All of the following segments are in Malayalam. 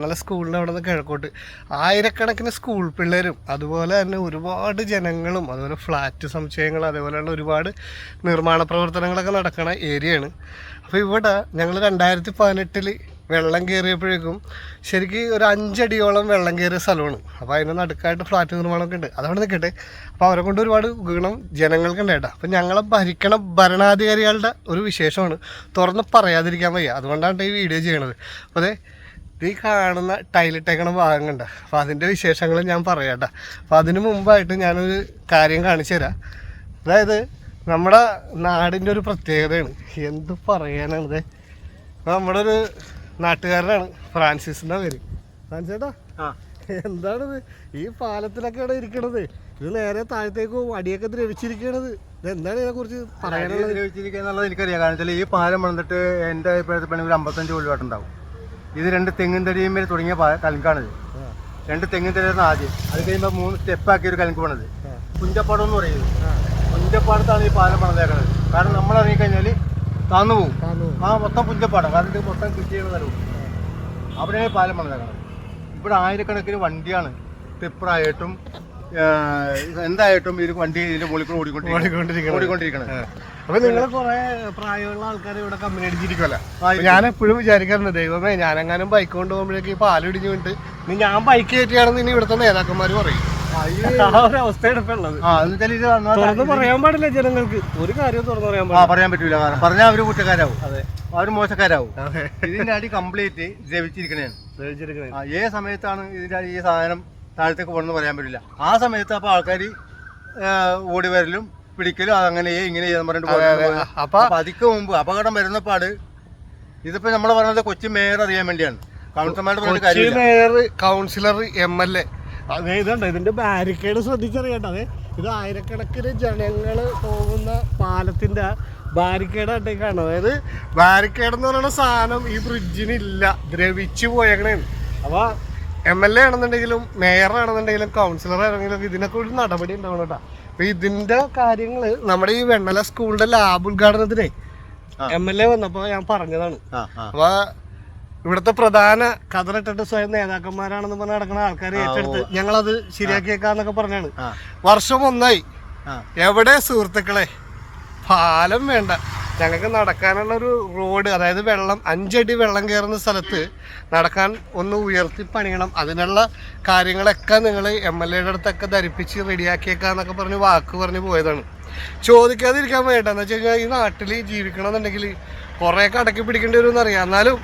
നല്ല സ്കൂളിന്റെ അവിടെ നിന്ന് കിഴക്കോട്ട് ആയിരക്കണക്കിന് സ്കൂൾ പിള്ളേരും അതുപോലെ തന്നെ ഒരുപാട് ജനങ്ങളും അതുപോലെ ഫ്ലാറ്റ് സമുച്ചയങ്ങൾ അതേപോലെയുള്ള ഒരുപാട് നിർമ്മാണ പ്രവർത്തനങ്ങളൊക്കെ നടക്കുന്ന ഏരിയയാണ് അപ്പോൾ ഇവിടെ ഞങ്ങൾ രണ്ടായിരത്തി പതിനെട്ടിൽ വെള്ളം കയറിയപ്പോഴേക്കും ശരിക്കും ഒരു അഞ്ചടിയോളം വെള്ളം കയറിയ സ്ഥലമാണ്. അപ്പോൾ അതിന് നടുക്കായിട്ട് ഫ്ലാറ്റ് നിർമ്മാണമൊക്കെ ഉണ്ട്. അതവിടെ നിൽക്കട്ടെ അപ്പോൾ അവരെ കൊണ്ട് ഒരുപാട് ഗുണം ജനങ്ങൾക്ക് കേട്ടോ. അപ്പോൾ ഞങ്ങളെ ഭരിക്കണ ഭരണാധികാരികളുടെ ഒരു വിശേഷമാണ് തുറന്ന് പറയാതിരിക്കാൻ വയ്യ. അതുകൊണ്ടാണ് ഈ വീഡിയോ ചെയ്യണത്. അപ്പോൾ അതെ ഈ കാണുന്ന ടൈലിട്ടേക്കണ ഭാഗം കണ്ട അപ്പം അതിന്റെ വിശേഷങ്ങൾ ഞാൻ പറയാട്ടോ. അപ്പം അതിന് മുമ്പായിട്ട് ഞാനൊരു കാര്യം കാണിച്ചു തരാം. അതായത് നമ്മുടെ നാടിന്റെ ഒരു പ്രത്യേകതയാണ്. എന്ത് പറയാനാണിത്? നമ്മുടെ ഒരു നാട്ടുകാരനാണ് ഫ്രാൻസിസിന്റെ പേര്. ഫ്രാൻസ് ചേട്ടാ എന്താണിത്? ഈ പാലത്തിലൊക്കെയാണ് ഇരിക്കണത്. ഇത് നേരെ താഴത്തേക്ക് പോകും അടിയൊക്കെ ദ്രവിച്ചിരിക്കണത്. ഇത് എന്താണ് ഇതിനെക്കുറിച്ച് പറയാനുള്ളത്? ദ്രവിച്ചിരിക്കുക എന്നുള്ളത് എനിക്കറിയാം. കാരണം വെച്ചാൽ ഈ പാലം വന്നിട്ട് എന്റെ അഭിപ്രായത്തിൽ പണി ഒരു അമ്പത്തഞ്ച് കൊല്ലമായിട്ടുണ്ടാവും. ഇത് രണ്ട് തെങ്ങിൻ തടിയും മേൽ തുടങ്ങിയ കലങ്കാണിത്. രണ്ട് തെങ്ങിൻ തടിയാണ് ആദ്യം. അത് കഴിയുമ്പോൾ മൂന്ന് സ്റ്റെപ്പാക്കി ഒരു കലങ്ക് പണിത്. പുഞ്ചപ്പാടം എന്ന് പറയുന്നത് പുഞ്ചപ്പാടത്താണ് ഈ പാലം പണിതേക്കുന്നത് കാരണം നമ്മൾ ഇറങ്ങിക്കഴിഞ്ഞാൽ താന്നു പോകും ആ മൊത്തം പുഞ്ചപ്പാടം കാരണം ഇത് മൊത്തം കൃഷി ചെയ്യുന്ന സ്ഥലവും അവിടെയാണ് ഈ പാലം പണിതേക്കുന്നത് ഇവിടെ ആയിരക്കണക്കിന് വണ്ടിയാണ് ടിപ്പറായിട്ടും എന്തായിട്ടും ഇത് വണ്ടി ഇതിന്റെ മുകളിൽ കൂടെ ഓടിക്കൊണ്ടിരിക്കുന്നത് അപ്പൊ നിങ്ങൾ കുറെ പ്രായമുള്ള ആൾക്കാർ ഇവിടെ കമ്പനി അടിച്ചിരിക്കുമല്ല ഞാൻ എപ്പോഴും വിചാരിക്കാറുണ്ട് ദൈവമേ ഞാനെങ്ങാനും ബൈക്ക് കൊണ്ടുപോകുമ്പോഴേക്ക് ഈ പാൽ ഇടിഞ്ഞു വീണിട്ട് ഇനി ഞാൻ ബൈക്ക് കയറ്റിയാണെന്ന് ഇനി ഇവിടുത്തെ നേതാക്കന്മാർ പറയും. തുറന്ന് പറയാൻ പാടില്ല ജനങ്ങൾക്ക്. ഒരു കാര്യം തുറന്നു പറയാൻ പാടില്ല. പറയാൻ പറ്റൂല കാരണം പറഞ്ഞാൽ അവർ കുറ്റക്കാരാവും. അവർ മോശക്കാരാവും. ഇതിന്റെ അടി കംപ്ലീറ്റ് ദ്രവിച്ചിരിക്കണേണ് ഏ സമയത്താണ് ഇതിന്റെ ഈ സാധനം താഴത്തേക്ക് പോകണമെന്ന് പറയാൻ പറ്റില്ല. ആ സമയത്ത് അപ്പൊ ആൾക്കാർ ഓടി വരലും പിടിക്കലും അതങ്ങനെ ഇങ്ങനെ ചെയ്യാൻ പറഞ്ഞിട്ട്. അപ്പൊ അതിക്ക് മുമ്പ് അപകടം വരുന്ന പാട് ഇതിപ്പോ നമ്മൾ പറഞ്ഞത് കൊച്ചി മേയർ അറിയാൻ വേണ്ടിയാണ്. Kochi mayor councillor M L A. അതെ ഇതുണ്ട് ഇതിന്റെ ബാരിക്കേഡ് ശ്രദ്ധിച്ചറിയേണ്ട അതെ. ഇത് ആയിരക്കണക്കിന് ജനങ്ങൾ പോകുന്ന പാലത്തിന്റെ ബാരിക്കേഡ് ആയിട്ടേക്കാണ് അതായത് ബാരിക്കേഡ് എന്ന് പറയുന്ന സാധനം ഈ ബ്രിഡ്ജിനില്ല ദ്രവിച്ചു പോയേക്കണേന്ന് അപ്പൊ എം എൽ എ ആണെന്നുണ്ടെങ്കിലും മേയർ ആണെന്നുണ്ടെങ്കിലും കൗൺസിലർ ആണെങ്കിലും ഇതിനൊക്കെ ഒരു നടപടി ഉണ്ടാവണം കേട്ടോ. അപ്പൊ ഇതിന്റെ കാര്യങ്ങൾ നമ്മുടെ ഈ വെണ്ണല സ്കൂളിന്റെ ലാബ് ഉദ്ഘാടനത്തിനെ. എം എൽ എ വന്നപ്പോ ഞാൻ പറഞ്ഞതാണ്. അപ്പൊ ഇവിടുത്തെ പ്രധാന കതറിട്ടിട്ട് സ്വയം നേതാക്കന്മാരാണെന്ന് പറഞ്ഞ നടക്കുന്ന ആൾക്കാരെ ഏറ്റെടുത്ത് ഞങ്ങളത് ശരിയാക്കിയേക്കാന്നൊക്കെ പറഞ്ഞാണ്. വർഷം ഒന്നായി. എവിടെ സുഹൃത്തുക്കളെ? പാലം വേണ്ട. ഞങ്ങൾക്ക് നടക്കാനുള്ള ഒരു റോഡ് അതായത് വെള്ളം അഞ്ചടി വെള്ളം കയറുന്ന സ്ഥലത്ത് നടക്കാൻ ഒന്ന് ഉയർത്തി പണിയണം. അതിനുള്ള കാര്യങ്ങളൊക്കെ നിങ്ങൾ എം എൽ എയുടെ അടുത്തൊക്കെ ധരിപ്പിച്ച് റെഡിയാക്കിയേക്കാന്നൊക്കെ പറഞ്ഞ് വാക്ക് പറഞ്ഞ് പോയതാണ്. ചോദിക്കാതിരിക്കാൻ വേണ്ട എന്ന് വെച്ച് കഴിഞ്ഞാൽ ഈ നാട്ടിൽ ജീവിക്കണമെന്നുണ്ടെങ്കിൽ കുറേയൊക്കെ അടക്കി പിടിക്കേണ്ടി വരും എന്നറിയാം എന്നാലും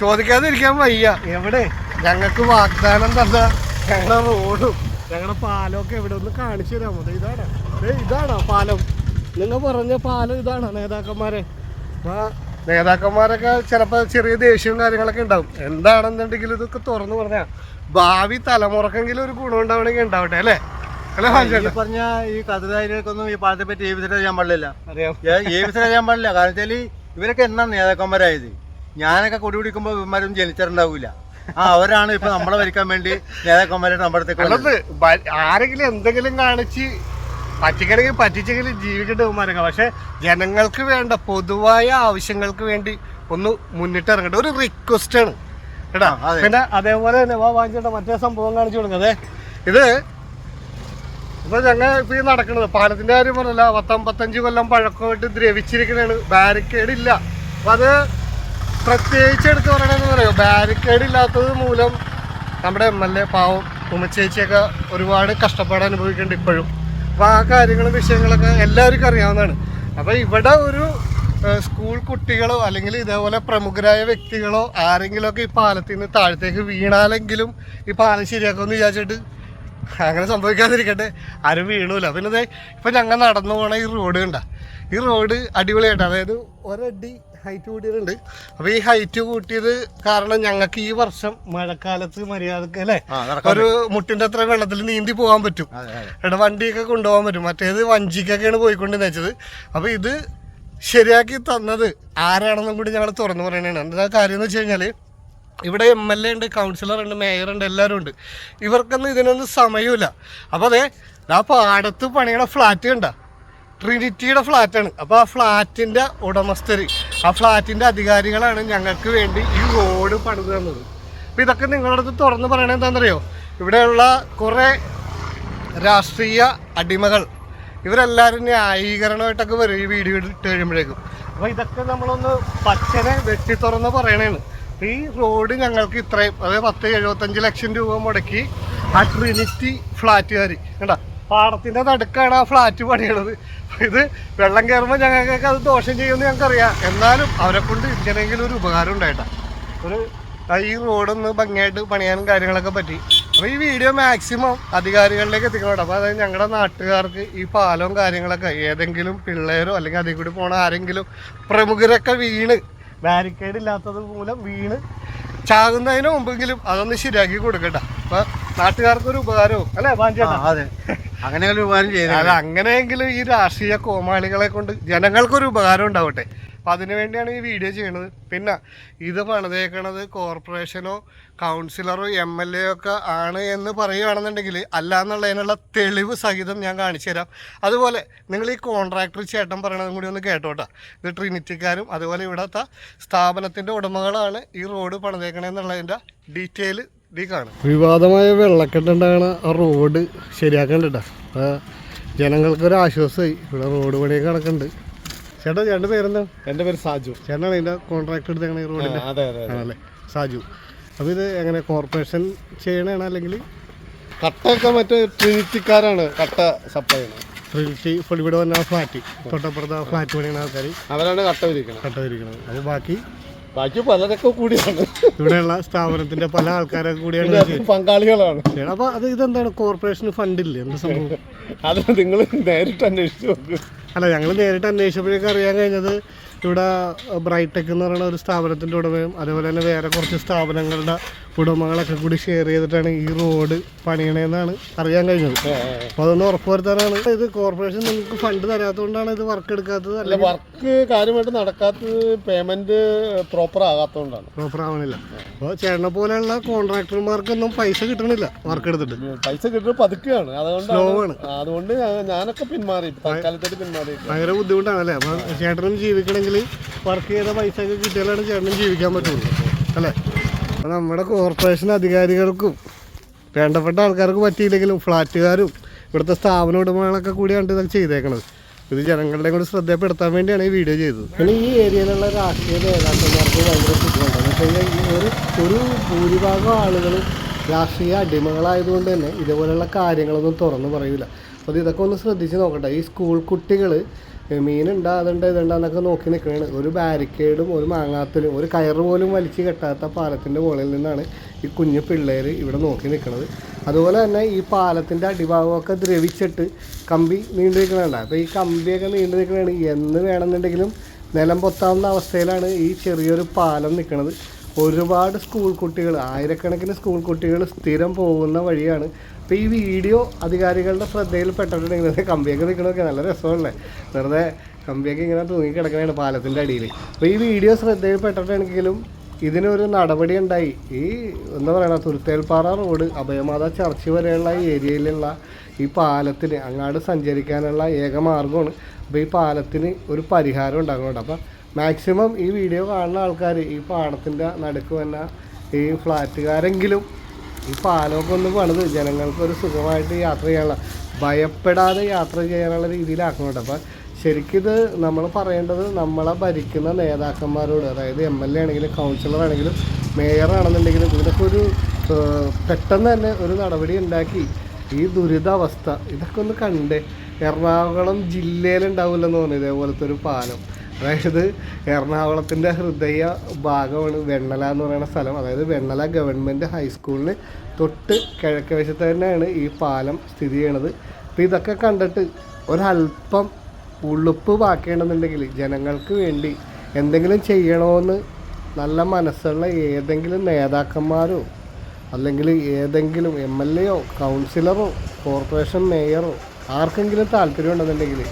ചോദിക്കാതിരിക്കാൻ വയ്യ. എവിടെ? ഞങ്ങൾക്ക് വാഗ്ദാനം തന്ന ഞങ്ങളുടെ റോഡും ഞങ്ങളുടെ പാലമൊക്കെ എവിടെ ഒന്ന് കാണിച്ചു തരാമോ? ഇതാണ് ഇതാണോ പാലം. നിങ്ങൾ പറഞ്ഞ പാലം ഇതാണ് നേതാക്കന്മാരെ. ആ നേതാക്കന്മാരൊക്കെ ചിലപ്പോൾ ചെറിയ ദേഷ്യവും കാര്യങ്ങളൊക്കെ ഉണ്ടാവും. എന്താണെന്നുണ്ടെങ്കിൽ ഇതൊക്കെ തുറന്നു പറഞ്ഞാൽ ഭാവി തലമുറക്കെങ്കിലും ഒരു ഗുണം ഉണ്ടാവണമെങ്കിൽ ഉണ്ടാവട്ടെ അല്ലേ? ഈ പറഞ്ഞ ഈ കഥകാരികൾക്കൊന്നും ഈ പാലത്തെ പറ്റി ഏവിസിറ്റ് ചെയ്യാൻ പാടില്ല അറിയാം. ചെയ്യാൻ പാടില്ല. കാരണം വെച്ചാൽ ഇവരൊക്കെ എന്നാ നേതാക്കന്മാരായത്? ഞാനൊക്കെ കൊടി പിടിക്കുമ്പോൾ ഇവന്മാരൊന്നും ജനിച്ചിട്ടുണ്ടാവില്ല ആ അവരാണ് ഇപ്പൊ നമ്മളെ ഭരിക്കാൻ വേണ്ടി നേതാക്കന്മാരായിട്ട് നമ്മുടെ ആരെങ്കിലും എന്തെങ്കിലും കാണിച്ച് പറ്റിക്കണമെങ്കിൽ പറ്റിച്ചെങ്കിലും ജീവിക്കേണ്ട ബഹുമാനങ്ങൾ. പക്ഷെ ജനങ്ങൾക്ക് വേണ്ട പൊതുവായ ആവശ്യങ്ങൾക്ക് വേണ്ടി ഒന്ന് മുന്നിട്ടിറങ്ങട്ടെ. ഒരു റിക്വസ്റ്റ് ആണ്. കേട്ടാ. പിന്നെ അതേപോലെ തന്നെ വാ വാങ്ങിച്ചോട്ടെ മറ്റേ സംഭവം കാണിച്ചു കൊടുക്കുന്നത് ഇത് ഇപ്പൊ ഞങ്ങൾ ഇപ്പൊ ഈ നടക്കുന്നത് പാലത്തിന്റെ കാര്യം പറഞ്ഞല്ല. പത്തമ്പത്തഞ്ച് കൊല്ലം പഴക്കമായിട്ട് ദ്രവിച്ചിരിക്കണാണ്. ബാരിക്കേഡ് ഇല്ല. അപ്പൊ അത് പ്രത്യേകിച്ച് എടുത്ത് പറയണമെന്ന് പറയുമോ? ബാരിക്കേഡ് ഇല്ലാത്തത് മൂലം നമ്മുടെ എം എൽ എ പാവം ഉമ്മച്ചേച്ചിയൊക്കെ ഒരുപാട് കഷ്ടപ്പാട് അനുഭവിക്കുന്നുണ്ട് ഇപ്പോഴും അപ്പോൾ ആ കാര്യങ്ങളും വിഷയങ്ങളൊക്കെ എല്ലാവർക്കും അറിയാവുന്നതാണ്. അപ്പോൾ ഇവിടെ ഒരു സ്കൂൾ കുട്ടികളോ അല്ലെങ്കിൽ ഇതേപോലെ പ്രമുഖരായ വ്യക്തികളോ ആരെങ്കിലുമൊക്കെ ഈ പാലത്തിൽ നിന്ന് താഴത്തേക്ക് വീണാലെങ്കിലും ഈ പാലം ശരിയാക്കുമെന്ന് വിചാരിച്ചിട്ട് അങ്ങനെ സംഭവിക്കാതിരിക്കട്ടെ. ആരും വീണൂല. പിന്നെ ഇപ്പം ഞങ്ങൾ നടന്നു പോണ ഈ റോഡ് കണ്ട. ഈ റോഡ് അടിപൊളിയായിട്ട് അതായത് ഒരടി ഹൈറ്റ് കൂട്ടിയിട്ടുണ്ട് അപ്പൊ ഈ ഹൈറ്റ് കൂട്ടിയത് കാരണം ഞങ്ങൾക്ക് ഈ വർഷം മഴക്കാലത്ത് മര്യാദയ്ക്ക് അല്ലെ? ഒരു മുട്ടിന്റെ അത്ര വെള്ളത്തിൽ നീന്തി പോകാൻ പറ്റും. എടാ വണ്ടിയൊക്കെ കൊണ്ടുപോകാൻ പറ്റും. മറ്റേത് വഞ്ചിക്കൊക്കെയാണ് പോയിക്കൊണ്ടെന്ന് വെച്ചത്. അപ്പൊ ഇത് ശരിയാക്കി തന്നത് ആരാണെന്നും കൂടി ഞങ്ങൾ തുറന്നു പറയണതാണ് എന്താ കാര്യം എന്ന് വെച്ച് കഴിഞ്ഞാൽ ഇവിടെ എം എൽ എ ഉണ്ട് കൗൺസിലർ ഉണ്ട് മേയർ ഉണ്ട് എല്ലാവരും ഉണ്ട്. ഇവർക്കൊന്നും ഇതിനൊന്നും സമയമില്ല. അപ്പോൾ അതെ ആ പാടത്ത് പണിയുടെ ഫ്ലാറ്റ് കണ്ട. ട്രിനിറ്റിയുടെ ഫ്ലാറ്റാണ് അപ്പോൾ ആ ഫ്ലാറ്റിന്റെ ഉടമസ്ഥർ ആ ഫ്ലാറ്റിന്റെ അധികാരികളാണ് ഞങ്ങൾക്ക് വേണ്ടി ഈ റോഡ് പണിത് തന്നത്. അപ്പോൾ ഇതൊക്കെ നിങ്ങളുടെ അടുത്ത് തുറന്ന് പറയണത് എന്താണെന്നറിയോ? ഇവിടെയുള്ള കുറേ രാഷ്ട്രീയ അടിമകൾ ഇവരെല്ലാവരും ന്യായീകരണമായിട്ടൊക്കെ വരും ഈ വീഡിയോ ഇട്ട് കഴിയുമ്പോഴേക്കും. അപ്പോൾ ഇതൊക്കെ നമ്മളൊന്ന് പച്ചനെ വെട്ടി തുറന്ന് പറയണേന്ന് ഈ റോഡ് ഞങ്ങൾക്ക് ഇത്രയും അതായത് പത്ത് എഴുപത്തഞ്ച് ലക്ഷം രൂപ മുടക്കി ആ ട്രിനിറ്റി ഫ്ലാറ്റുകാർ കേട്ടോ പാടത്തിന്റെ നടുക്കാണ് ആ ഫ്ലാറ്റ് പണിയണത്. ഇത് വെള്ളം കയറുമ്പോൾ ഞങ്ങൾക്കൊക്കെ അത് ദോഷം ചെയ്യുമെന്ന് ഞങ്ങൾക്കറിയാം. എന്നാലും അവരെ കൊണ്ട് ഇങ്ങനെയെങ്കിലും ഒരു ഉപകാരം ഉണ്ടായിട്ടാ. ഒരു ഈ റോഡൊന്ന് ഭംഗിയായിട്ട് പണിയാനും കാര്യങ്ങളൊക്കെ പറ്റി. അപ്പോൾ ഈ വീഡിയോ മാക്സിമം അധികാരികളിലേക്ക് എത്തിക്കണം അപ്പോൾ അതായത് ഞങ്ങളുടെ നാട്ടുകാർക്ക് ഈ പാലവും കാര്യങ്ങളൊക്കെ ഏതെങ്കിലും പിള്ളേരോ അല്ലെങ്കിൽ അതിൽ കൂടി പോണ ആരെങ്കിലും പ്രമുഖരൊക്കെ വീണ് ബാരിക്കേഡ് ഇല്ലാത്തത് മൂലം വീണ് ചാകുന്നതിന് മുമ്പെങ്കിലും അതൊന്ന് ശരിയാക്കി കൊടുക്കട്ടെ. അപ്പോൾ നാട്ടുകാർക്കൊരു ഉപകാരവും. അല്ലേ അതെ. അങ്ങനെ ഉപകാരം ചെയ്തു അത് അങ്ങനെയെങ്കിലും ഈ രാഷ്ട്രീയ കോമാളികളെ കൊണ്ട് ജനങ്ങൾക്കൊരു ഉപകാരം ഉണ്ടാവട്ടെ. അപ്പം അതിനു വേണ്ടിയാണ് ഈ വീഡിയോ ചെയ്യണത്. പിന്നെ ഇത് പണിതേക്കണത് കോർപ്പറേഷനോ കൗൺസിലറോ എം എൽ എ ഒക്കെ ആണ് എന്ന് പറയുകയാണെന്നുണ്ടെങ്കിൽ അല്ല എന്നുള്ളതിനുള്ള തെളിവ് സഹിതം ഞാൻ കാണിച്ചു തരാം. അതുപോലെ നിങ്ങൾ ഈ കോൺട്രാക്ടർ ചേട്ടൻ പറയണതും കൂടി ഒന്ന് കേട്ടോട്ടാ. ഇത് ട്രിനിറ്റിക്കാരും അതുപോലെ ഇവിടുത്തെ സ്ഥാപനത്തിന്റെ ഉടമകളാണ് ഈ റോഡ് പണിതേക്കണതെന്നുള്ളതിന്റെ ഡീറ്റെയിൽ വിവാദമായ വെള്ളക്കെട്ടുണ്ടാകണ ആ റോഡ് ശരിയാക്കണ്ടിട്ടാ. ജനങ്ങൾക്കൊരു ആശ്വാസമായി ഇവിടെ റോഡ് പണിയൊക്കെ നടക്കുന്നുണ്ട് ചേട്ടാ ചേട്ടന്റെ പേരെന്താ? എന്റെ പേര് സാജു. ചേട്ടനാണ് ഇതിന്റെ കോൺട്രാക്ട് എടുത്തേക്കണ ഈ റോഡിന്റെ? ആണല്ലേ? സാജു. അപ്പോൾ ഇത് എങ്ങനെ കോർപ്പറേഷൻ ചെയ്യണതാണ് അല്ലെങ്കിൽ കട്ടൊക്കെ മറ്റേ ട്രിനിറ്റിക്കാരാണ് കട്ട സപ്ലൈ ചെയ്യുന്നത്. ട്രിനിറ്റി ഇവിടെ വന്ന ഫ്ലാറ്റ് തൊട്ടപ്പുറത്ത് ആ ഫ്ലാറ്റ് പണിയുന്ന ആൾക്കാർ അവരാണ് കട്ട വിരിക്കുന്നത് കട്ട വിരിക്കുന്നത് അപ്പോൾ ബാക്കി ബാക്കി പലരൊക്കെ കൂടിയാണ്. ഇവിടെയുള്ള സ്ഥാപനത്തിന്റെ പല ആൾക്കാരൊക്കെ കൂടിയാണ് പങ്കാളികളാണ്. അപ്പൊ അത് ഇതെന്താണ്? കോർപ്പറേഷന് ഫണ്ടില്ലേ? എന്താ സംഭവം? അത് നിങ്ങൾ നേരിട്ട് അന്വേഷിച്ചു നോക്ക്. അല്ല ഞങ്ങൾ നേരിട്ട് അന്വേഷിച്ചപ്പോഴേക്കും അറിയാൻ കഴിഞ്ഞത് ഇവിടെ ബ്രൈടെക് എന്ന് പറയുന്ന ഒരു സ്ഥാപനത്തിന്റെ ഉടമയും അതേപോലെ തന്നെ വേറെ കുറച്ച് സ്ഥാപനങ്ങളുടെ ഉടമകളൊക്കെ കൂടി ഷെയർ ചെയ്തിട്ടാണ് ഈ റോഡ് പണിയണതെന്നാണ് അറിയാൻ കഴിഞ്ഞത്. അപ്പോൾ അതൊന്ന് ഉറപ്പുവരുത്താനാണ്. ഇത് കോർപ്പറേഷൻ നിങ്ങൾക്ക് ഫണ്ട് തരാത്തതുകൊണ്ടാണ് ഇത് വർക്ക് എടുക്കാത്തത് അല്ല വർക്ക് കാര്യമായിട്ട് നടക്കാത്തത് പേയ്മെന്റ് പ്രോപ്പർ ആകാത്തതുകൊണ്ടാണ്. പ്രോപ്പർ ആവണില്ല. അപ്പോൾ ചേട്ടനെ പോലെയുള്ള കോൺട്രാക്ടർമാർക്കൊന്നും പൈസ കിട്ടണില്ല വർക്ക് എടുത്തിട്ട്. പൈസ കിട്ടുന്നത് പതുക്കെയാണ്. അതുകൊണ്ട് അതുകൊണ്ട് ഞാനൊക്കെ പിന്മാറി തൽക്കാലത്തേക്ക് പിന്മാറി ഭയങ്കര ബുദ്ധിമുട്ടാണ് അല്ലേ അപ്പോൾ ചേട്ടനും ജീവിക്കണമെങ്കിൽ വർക്ക് ചെയ്ത പൈസ ഒക്കെ കിട്ടിയാലാണ് ചേട്ടനും ജീവിക്കാൻ പറ്റുള്ളൂ. അല്ലേ? നമ്മുടെ കോർപ്പറേഷൻ അധികാരികൾക്കും വേണ്ടപ്പെട്ട ആൾക്കാർക്ക് പറ്റിയില്ലെങ്കിലും ഫ്ലാറ്റുകാരും ഇവിടുത്തെ സ്ഥാപന ഉടമകളൊക്കെ കൂടിയാണ് ഇതൊക്കെ ചെയ്തേക്കണത്. ഇത് ജനങ്ങളുടെ കൂടി ശ്രദ്ധപ്പെടുത്താൻ വേണ്ടിയാണ് ഈ വീഡിയോ ചെയ്തത്. പിന്നെ ഈ ഏരിയയിലുള്ള രാഷ്ട്രീയ നേതാക്കന്മാർക്ക് ഭയങ്കര ബുദ്ധിമുട്ടാണ്. പക്ഷേ ഒരു ഒരു ഭൂരിഭാഗം ആളുകൾ രാഷ്ട്രീയ അടിമകളായതുകൊണ്ട് തന്നെ ഇതേപോലെയുള്ള കാര്യങ്ങളൊന്നും തുറന്നു പറയൂല. അപ്പോൾ ഇതൊക്കെ ഒന്ന് ശ്രദ്ധിച്ച് നോക്കട്ടെ. ഈ സ്കൂൾ കുട്ടികൾ അതുണ്ട് ഇതുണ്ടെന്നൊക്കെ നോക്കി നിൽക്കുകയാണ് ഒരു ബാരിക്കേഡും ഒരു മാങ്ങാത്തലും ഒരു കയറ് പോലും വലിച്ചു കെട്ടാത്ത പാലത്തിന്റെ മുകളിൽ നിന്നാണ് ഈ കുഞ്ഞു പിള്ളേർ ഇവിടെ നോക്കി നിൽക്കുന്നത് അതുപോലെ തന്നെ ഈ പാലത്തിന്റെ അടിഭാഗമൊക്കെ ദ്രവിച്ചിട്ട് കമ്പി നീണ്ടു നിൽക്കണല്ല അപ്പോൾ ഈ കമ്പിയൊക്കെ നീണ്ടു നിൽക്കണതാണ് എന്ന് വേണമെന്നുണ്ടെങ്കിലും നിലം പൊത്താവുന്ന അവസ്ഥയിലാണ് ഈ ചെറിയൊരു പാലം നിൽക്കുന്നത് ഒരുപാട് സ്കൂൾ കുട്ടികൾ ആയിരക്കണക്കിന് സ്കൂൾ കുട്ടികൾ സ്ഥിരം പോകുന്ന വഴിയാണ്. അപ്പോൾ ഈ വീഡിയോ അധികാരികളുടെ ശ്രദ്ധയിൽ പെട്ടിട്ടുണ്ടെങ്കിൽ കമ്പിയൊക്കെ നിൽക്കണമൊക്കെ നല്ല രസമല്ലേ വെറുതെ കമ്പിയൊക്കെ ഇങ്ങനെ തൂങ്ങി കിടക്കണതാണ് പാലത്തിന്റെ അടിയിൽ അപ്പോൾ ഈ വീഡിയോ ശ്രദ്ധയിൽ പെട്ടിട്ടുണ്ടെങ്കിലും ഇതിനൊരു നടപടി ഉണ്ടായി. ഈ എന്താ പറയുക തുരുത്തേൽപ്പാറ റോഡ് അഭയമാത ചർച്ച് വരെയുള്ള ഈ ഏരിയയിലുള്ള ഈ പാലത്തിന് അങ്ങാട് സഞ്ചരിക്കാനുള്ള ഏക മാർഗമാണ്. അപ്പോൾ ഈ പാലത്തിന് ഒരു പരിഹാരം ഉണ്ടാകുന്നുണ്ട് അപ്പോൾ മാക്സിമം ഈ വീഡിയോ കാണുന്ന ആൾക്കാർ ഈ പാടത്തിന്റെ നടുക്ക് വന്ന ഈ ഫ്ലാറ്റുകാരെങ്കിലും ഈ പാലമൊക്കെ ഒന്ന് പണിത് ജനങ്ങൾക്കൊരു സുഖമായിട്ട് യാത്ര ചെയ്യാനുള്ള ഭയപ്പെടാതെ യാത്ര ചെയ്യാനുള്ള രീതിയിലാക്കുന്നുണ്ട് അപ്പം ശരിക്കിത് നമ്മൾ പറയേണ്ടത് നമ്മളെ ഭരിക്കുന്ന നേതാക്കന്മാരോട് അതായത് എം എൽ എ ആണെങ്കിലും കൗൺസിലർ ആണെങ്കിലും മേയർ ആണെന്നുണ്ടെങ്കിലും ഇതിനൊക്കെ ഒരു പെട്ടെന്ന് തന്നെ ഒരു നടപടി ഉണ്ടാക്കി. ഈ ദുരിതാവസ്ഥ ഇതൊക്കെ ഒന്ന് കണ്ടേ എറണാകുളം ജില്ലയിലുണ്ടാവില്ലെന്ന് തോന്നുന്നു ഇതേപോലത്തെ ഒരു പാലം. അതായത് എറണാകുളത്തിന്റെ ഹൃദയ ഭാഗമാണ് വെണ്ണല എന്ന് പറയുന്ന സ്ഥലം. അതായത് വെണ്ണല ഗവൺമെന്റ് ഹൈസ്കൂളിന് തൊട്ട് കിഴക്ക് വശത്ത് തന്നെയാണ് ഈ പാലം സ്ഥിതി ചെയ്യണത് അപ്പോൾ ഇതൊക്കെ കണ്ടിട്ട് ഒരല്പം ഉളുപ്പ് ബാക്കിയുണ്ടെന്നുണ്ടെങ്കിൽ ജനങ്ങൾക്ക് വേണ്ടി എന്തെങ്കിലും ചെയ്യണമെന്ന് നല്ല മനസ്സുള്ള ഏതെങ്കിലും നേതാക്കന്മാരോ അല്ലെങ്കിൽ ഏതെങ്കിലും എം എൽ എയോ കൗൺസിലറോ കോർപ്പറേഷൻ മേയറോ ആർക്കെങ്കിലും താല്പര്യം ഉണ്ടെന്നുണ്ടെങ്കിൽ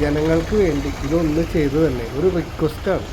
ജനങ്ങൾക്ക് വേണ്ടി ഇതൊന്ന് ചെയ്തു തന്നെ ഒരു റിക്വസ്റ്റാണ്